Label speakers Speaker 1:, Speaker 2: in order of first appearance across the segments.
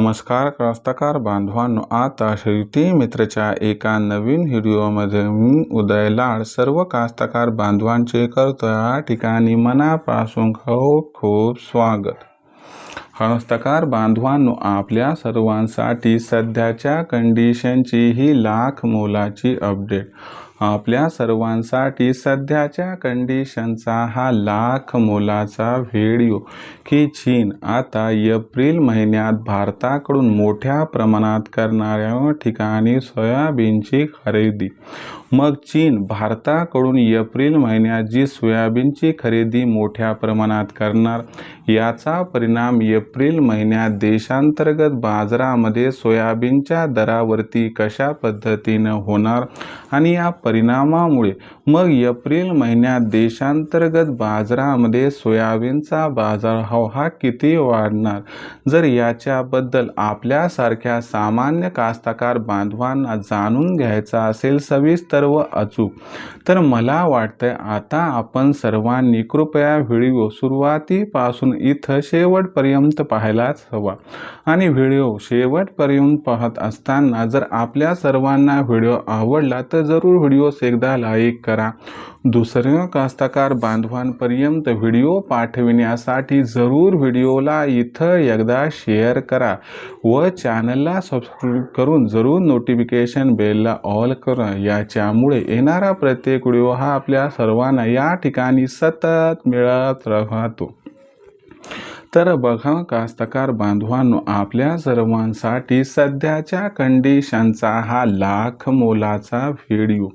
Speaker 1: नमस्कार कास्तकार बांधवांनो आता श्रीती मित्रच्या एका नवीन व्हिडिओमध्ये मी उदय लाड सर्व कास्तकार बांधवांचे करतो या ठिकाणी मनापासून खूप खूप स्वागत. कास्तकार बांधवांनो आपल्या सर्वांसाठी सध्याच्या कंडिशनची ही लाख मोलाची अपडेट आपल्या सर्वांसाठी सध्याच्या कंडिशनचा हा लाख मोलाचा व्हिडिओ की चीन आता एप्रिल महिन्यात भारताकडून मोठ्या प्रमाणात करणाऱ्या ठिकाणी सोयाबीनची खरेदी. मग चीन भारताकडून एप्रिल महिन्यात जी सोयाबीनची खरेदी मोठ्या प्रमाणात करणार. याचा परिणाम एप्रिल महिन्यात देशांतर्गत बाजारामध्ये सोयाबीनच्या दरावरती कशा पद्धतीनं होणार? आणि या परिणामामुळे. मग एप्रिल महिन्यात देशांतर्गत बाजारामध्ये सोयाबीनचा बाजारभाव हा किती वाढणार? जर याच्याबद्दल आपल्यासारख्या सामान्य कास्तकार बांधवांना जाणून घ्यायचा असेल सविस्तर व अचूक तर मला वाटतंय आता आपण सर्वांनी कृपया व्हिडिओ सुरुवातीपासून इथं शेवटपर्यंत पाहायलाच हवा. आणि व्हिडिओ शेवटपर्यंत पाहत असताना जर आपल्या सर्वांना व्हिडिओ आवडला तर जरूर व्हिडिओस एकदा लाईक करा। दुसऱ्या कास्तकार बांधवांपर्यंत व्हिडिओ पाठविण्यासाठी जरूर व्हिडिओला इथं एकदा शेअर करा व चॅनलला सबस्क्राईब करून जरूर नोटिफिकेशन बेलला ऑल करा. याच्यामुळे येणारा प्रत्येक व्हिडिओ हा आपल्या सर्वांना या ठिकाणी सतत मिळत राहतो. तर बघा कास्तकार बांधवांनो आपल्या सर्वांसाठी सध्याच्या कंडिशनचा हा लाख मोलाचा व्हिडिओ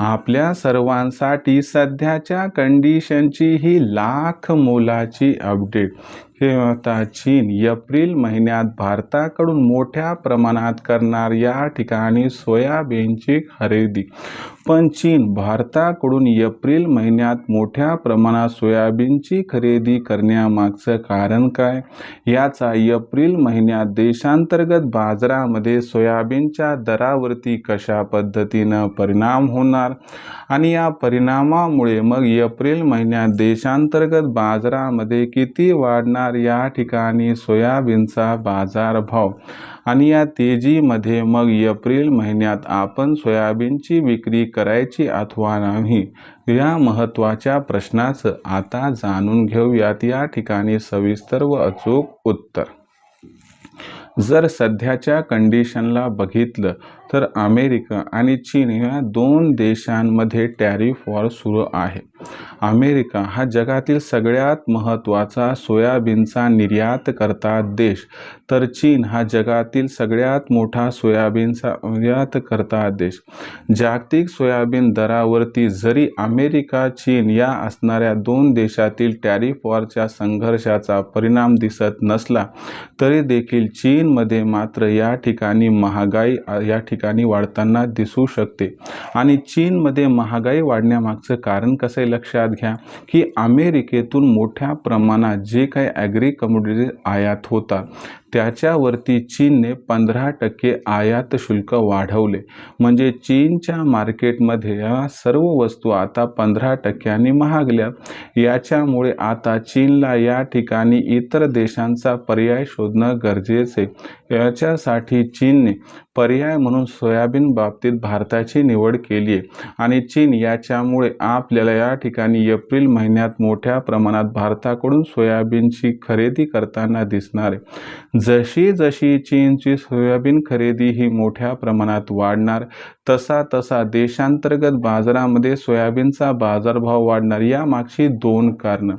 Speaker 1: आपल्या सर्वांसाठी सध्याच्या कंडिशनची ही लाख मोलाची अपडेट हे आता चीन एप्रिल महिन्यात भारताकडून मोठ्या प्रमाणात करणार या ठिकाणी सोयाबीनची खरेदी. पण चीन भारताकडून एप्रिल महिन्यात मोठ्या प्रमाणात सोयाबीनची खरेदी करण्यामागचं कारण काय? याचा एप्रिल महिन्यात देशांतर्गत बाजारामध्ये सोयाबीनच्या दरावरती कशा पद्धतीनं परिणाम होणार? आणि या परिणामामुळे मग एप्रिल महिन्यात देशांतर्गत बाजारामध्ये किती वाढणार? या ठिकाणी सोयाबीनचा बाजारभाव. आणि या तेजीमध्ये मग एप्रिल महिन्यात आपण सोयाबीनची विक्री करायची अथवा नाही या महत्त्वाच्या प्रश्नाचं आता जाणून घेऊयात. या ठिकाणी सविस्तर व अचूक उत्तर. जर सध्याच्या कंडिशनला बघितलं तर अमेरिका आणि चीन या दोन देशांमध्ये टॅरिफ वॉर सुरू आहे. अमेरिका हा जगातील सगळ्यात महत्त्वाचा सोयाबीनचा निर्यात करता देश तर चीन हा जगातील सगळ्यात मोठा सोयाबीनचा निर्यात करता देश. जागतिक सोयाबीन दरावरती जरी अमेरिका चीन या असणाऱ्या दोन देशातील टॅरिफ वॉरच्या संघर्षाचा परिणाम दिसत नसला तरी देखील चीनमध्ये मात्र या ठिकाणी महागाई या ठिकाणी वाढताना दिसू शकते. आणि चीनमध्ये महागाई वाढण्यामागचं कारण कसं आहे लक्षात घ्या की अमेरिकेतून मोठ्या प्रमाणात जे काही ॲग्री कमोडिटीज आयात होतात त्याच्यावरती चीनने पंधरा टक्के आयात शुल्क वाढवले. म्हणजे चीनच्या मार्केटमध्ये या सर्व वस्तू आता पंधरा टक्क्यांनी महागल्या. याच्यामुळे आता चीनला या ठिकाणी इतर देशांचा पर्याय शोधणं गरजेचे याच्यासाठी चीनने पर्याय म्हणून सोयाबीन बाबतीत भारताची निवड केली आहे. आणि चीन याच्यामुळे आपल्याला या ठिकाणी एप्रिल महिन्यात मोठ्या प्रमाणात भारताकडून सोयाबीनची खरेदी करताना दिसणार आहे. जशी जशी चीनची सोयाबीन खरेदी ही मोठ्या प्रमाणात वाढणार तसा तसा देशांतर्गत बाजारामध्ये सोयाबीनचा बाजारभाव वाढणार यामागची दोन कारणं.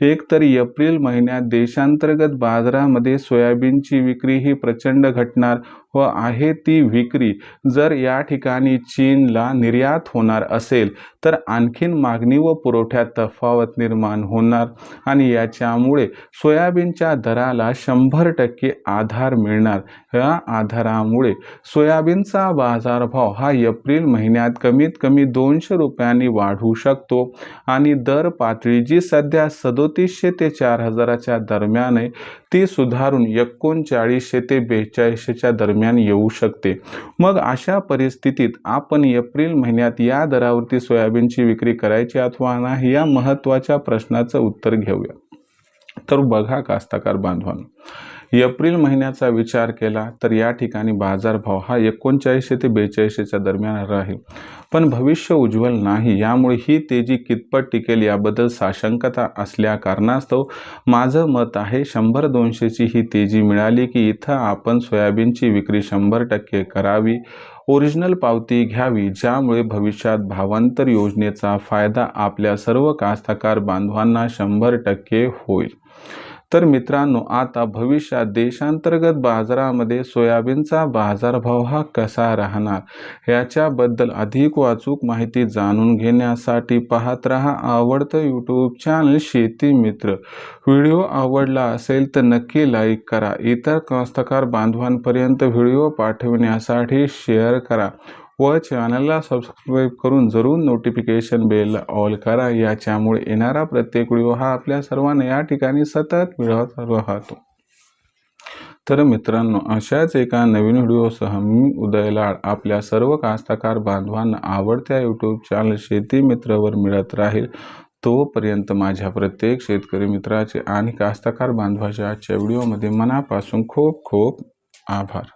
Speaker 1: एक तर एप्रिल महिन्यात देशांतर्गत बाजारामध्ये सोयाबीनची विक्री ही प्रचंड घटणार व आहे ती विक्री जर या ठिकाणी चीनला निर्यात होणार असेल तर आणखीन मागणी व पुरवठ्यात तफावत निर्माण होणार आणि याच्यामुळे सोयाबीनच्या दराला शंभर टक्के आधार मिळणार. या आधारामुळे सोयाबीनचा बाजारभाव हा एप्रिल महिन्यात कमीत कमी दोनशे रुपयांनी वाढू शकतो आणि दर पातळी जी सध्या सदोतीसशे ते चार हजाराच्या दरम्यान आहे ती सुधारून एकोणचाळीसशे ते बेचाळीसशेच्या दरम्यान येऊ शकते. मग अशा परिस्थितीत आपण एप्रिल महिन्यात या दरावरती सोयाबीनची विक्री करायची अथवा नाही या महत्त्वाच्या प्रश्नाचं उत्तर घेऊया. तर बघा कास्तकार बांधवांनो एप्रिल महिन्याचा विचार केला तर या ठिकाणी बाजारभाव हा एकोणचाळीसशे ते बेचाळीसशेच्या दरम्यान राहील. पण भविष्य उज्ज्वल नाही यामुळे ही तेजी कितपत टिकेल याबद्दल साशंकता असल्या कारणास्तव माझं मत आहे शंभर दोनशेची ही तेजी मिळाली की इथं आपण सोयाबीनची विक्री शंभर टक्के करावी ओरिजिनल पावती घ्यावी ज्यामुळे भविष्यात भावांतर योजनेचा फायदा आपल्या सर्व कास्तकार बांधवांना शंभर टक्के होईल. तर मित्रांनो आता भविष्यात देशांतर्गत बाजारामध्ये सोयाबीनचा बाजारभाव हा कसा राहणार याच्याबद्दल अधिक वाचूक माहिती जाणून घेण्यासाठी पाहत रहा आवडतं यूट्यूब चॅनल शेती मित्र. व्हिडिओ आवडला असेल तर नक्की लाईक करा. इतर कास्तकार बांधवांपर्यंत व्हिडिओ पाठवण्यासाठी शेअर करा. व चॅनलला सबस्क्राईब करून जरूर नोटिफिकेशन बेल ऑल करा. याच्यामुळे येणारा प्रत्येक व्हिडिओ हा आपल्या सर्वांना या ठिकाणी सतत मिळत राहतो. तर मित्रांनो अशाच एका नवीन व्हिडिओसह मी उदयलाड आपल्या सर्व कास्तकार बांधवांना आवडत्या यूट्यूब चॅनल शेती मित्रवर मिळत राहील. तोपर्यंत माझ्या प्रत्येक शेतकरी मित्राचे आणि कास्तकार बांधवाच्या आजच्या व्हिडिओमध्ये मनापासून खूप खूप आभार.